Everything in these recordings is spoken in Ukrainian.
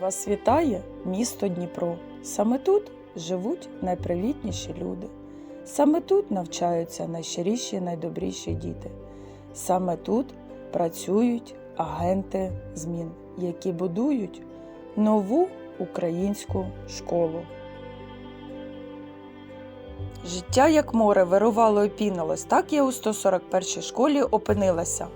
Вас вітає місто Дніпро. Саме тут живуть найпривітніші люди. Саме тут навчаються найщиріші, найдобріші діти. Саме тут працюють агенти змін, які будують нову українську школу. Життя як море вирувало і пінилось, так я у 141 школі опинилася.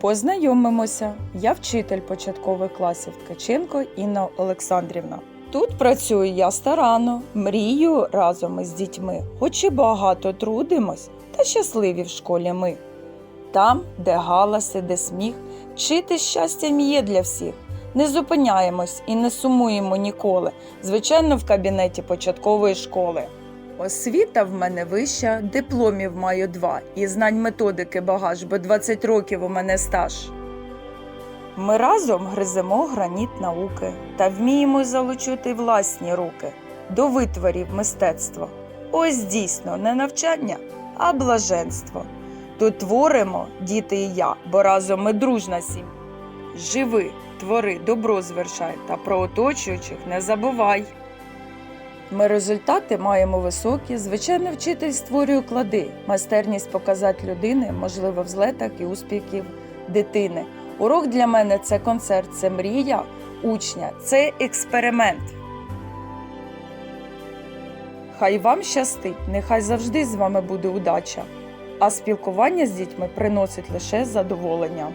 Познайомимося. Я вчитель початкових класів Ткаченко Інна Олександрівна. Тут працюю я старано, мрію разом із дітьми, хоч і багато трудимось, та щасливі в школі ми. Там, де галаси, де сміх, вчити щастям є для всіх. Не зупиняємось і не сумуємо ніколи, звичайно, в кабінеті початкової школи. Освіта в мене вища, дипломів маю два, і знань методики багаж, бо 20 років у мене стаж. Ми разом гриземо граніт науки та вміємо залучити власні руки до витворів мистецтва. Ось дійсно не навчання, а блаженство. Тут творимо, діти і я, бо разом ми дружна сім'я. Живи, твори, добро звершай та про оточуючих не забувай. Ми результати маємо високі, звичайно, вчитель створює клади, майстерність показати людини, можливо, в злетах і успіхів дитини. Урок для мене це концерт, це мрія учня, це експеримент. Хай вам щастить, нехай завжди з вами буде удача, а спілкування з дітьми приносить лише задоволення.